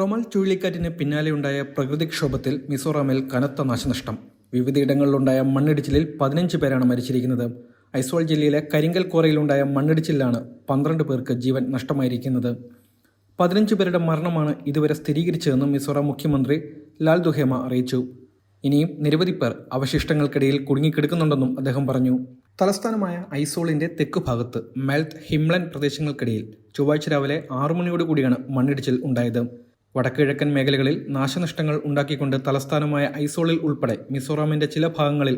റൊമാൽ ചുഴലിക്കാറ്റിന് പിന്നാലെയുണ്ടായ പ്രകൃതിക്ഷോഭത്തിൽ മിസോറാമിൽ കനത്ത നാശനഷ്ടം. വിവിധയിടങ്ങളിലുണ്ടായ മണ്ണിടിച്ചിലിൽ പതിനഞ്ച് പേരാണ് മരിച്ചിരിക്കുന്നത്. ഐസോൾ ജില്ലയിലെ കരിങ്കൽ കോറയിലുണ്ടായ മണ്ണിടിച്ചിലാണ് പന്ത്രണ്ട് പേർക്ക് ജീവൻ നഷ്ടമായിരിക്കുന്നത്. പതിനഞ്ച് പേരുടെ മരണമാണ് ഇതുവരെ സ്ഥിരീകരിച്ചതെന്ന് മിസോറാം മുഖ്യമന്ത്രി ലാൽ ദുഹേമ അറിയിച്ചു. ഇനിയും നിരവധി പേർ അവശിഷ്ടങ്ങൾക്കിടയിൽ കുടുങ്ങിക്കിടക്കുന്നുണ്ടെന്നും അദ്ദേഹം പറഞ്ഞു. തലസ്ഥാനമായ ഐസോളിന്റെ തെക്ക് ഭാഗത്ത് മെൽത്ത് ഹിംലൻ പ്രദേശങ്ങൾക്കിടയിൽ ചൊവ്വാഴ്ച രാവിലെ ആറു മണിയോടുകൂടിയാണ് മണ്ണിടിച്ചിൽ ഉണ്ടായത്. വടക്കുകിഴക്കൻ മേഖലകളിൽ നാശനഷ്ടങ്ങൾ ഉണ്ടാക്കിക്കൊണ്ട് തലസ്ഥാനമായ ഐസോളിൽ ഉൾപ്പെടെ മിസോറാമിന്റെ ചില ഭാഗങ്ങളിൽ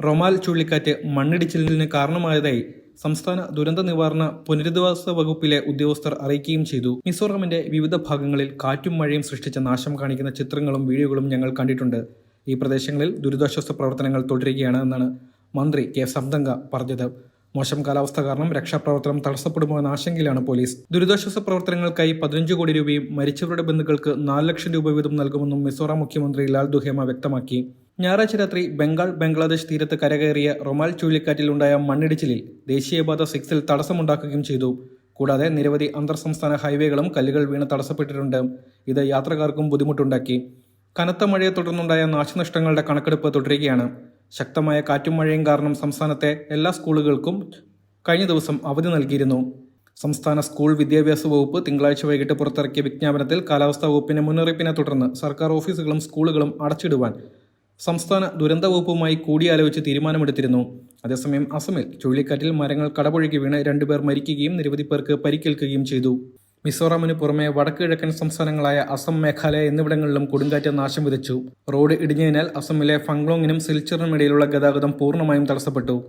റൊമാൽ ചുഴലിക്കാറ്റ് മണ്ണിടിച്ചിലിന് കാരണമായതായി സംസ്ഥാന ദുരന്ത നിവാരണ പുനരധിവാസ വകുപ്പിലെ ഉദ്യോഗസ്ഥർ അറിയിക്കുകയും ചെയ്തു. മിസോറാമിന്റെ വിവിധ ഭാഗങ്ങളിൽ കാറ്റും മഴയും സൃഷ്ടിച്ച നാശം കാണിക്കുന്ന ചിത്രങ്ങളും വീഡിയോകളും ഞങ്ങൾ കണ്ടിട്ടുണ്ട്. ഈ പ്രദേശങ്ങളിൽ ദുരിതാശ്വാസ പ്രവർത്തനങ്ങൾ തുടരുകയാണ് എന്നാണ് മന്ത്രി കെ. സബ്ദംഗ പറഞ്ഞത്. മോശം കാലാവസ്ഥ കാരണം രക്ഷാപ്രവർത്തനം തടസ്സപ്പെടുമോ എന്ന ആശങ്കയിലാണ് പോലീസ്. ദുരിതാശ്വാസ പ്രവർത്തനങ്ങൾക്കായി പതിനഞ്ച് കോടി രൂപയും മരിച്ചവരുടെ ബന്ധുക്കൾക്ക് നാല് ലക്ഷം രൂപ വീതം നൽകുമെന്നും മിസോറാം മുഖ്യമന്ത്രി ലാൽ ദുഹേമ വ്യക്തമാക്കി. ഞായറാഴ്ച രാത്രി ബംഗാൾ ബംഗ്ലാദേശ് തീരത്ത് കരകയറിയ റൊമാൽ ചുഴലിക്കാറ്റിലുണ്ടായ മണ്ണിടിച്ചിലിൽ ദേശീയപാത സിക്സിൽ തടസ്സമുണ്ടാക്കുകയും ചെയ്തു. കൂടാതെ നിരവധി അന്തർ സംസ്ഥാന ഹൈവേകളും കല്ലുകൾ വീണ് തടസ്സപ്പെട്ടിട്ടുണ്ട്. ഇത് യാത്രക്കാർക്കും ബുദ്ധിമുട്ടുണ്ടാക്കി. കനത്ത മഴയെ തുടർന്നുണ്ടായ നാശനഷ്ടങ്ങളുടെ കണക്കെടുപ്പ് തുടരുകയാണ്. ശക്തമായ കാറ്റും മഴയും കാരണം സംസ്ഥാനത്തെ എല്ലാ സ്കൂളുകൾക്കും കഴിഞ്ഞ ദിവസം അവധി നൽകിയിരുന്നു. സംസ്ഥാന സ്കൂൾ വിദ്യാഭ്യാസ വകുപ്പ് തിങ്കളാഴ്ച വൈകിട്ട് പുറത്തിറക്കിയ വിജ്ഞാപനത്തിൽ കാലാവസ്ഥാ വകുപ്പിന്റെ മുന്നറിയിപ്പിനെ തുടർന്ന് സർക്കാർ ഓഫീസുകളും സ്കൂളുകളും അടച്ചിടുവാൻ സംസ്ഥാന ദുരന്ത വകുപ്പുമായി കൂടിയാലോചിച്ച് തീരുമാനമെടുത്തിരുന്നു. അതേസമയം അസമിൽ ചുഴലിക്കാറ്റിൽ മരങ്ങൾ കടപുഴകി വീണ് രണ്ടുപേർ മരിക്കുകയും നിരവധി പേർക്ക് പരിക്കേൽക്കുകയും ചെയ്തു. മിസോറാമിന് പുറമെ വടക്ക് കിഴക്കൻ സംസ്ഥാനങ്ങളായ അസം മേഘാലയ എന്നിവിടങ്ങളിലും കൊടുങ്കാറ്റ് നാശം വിതച്ചു. റോഡ് ഇടിഞ്ഞതിനാൽ അസമിലെ ഫംഗ്ലോങ്ങിനും സിൽച്ചറിനും ഇടയിലുള്ള ഗതാഗതം പൂർണമായും തടസ്സപ്പെട്ടു.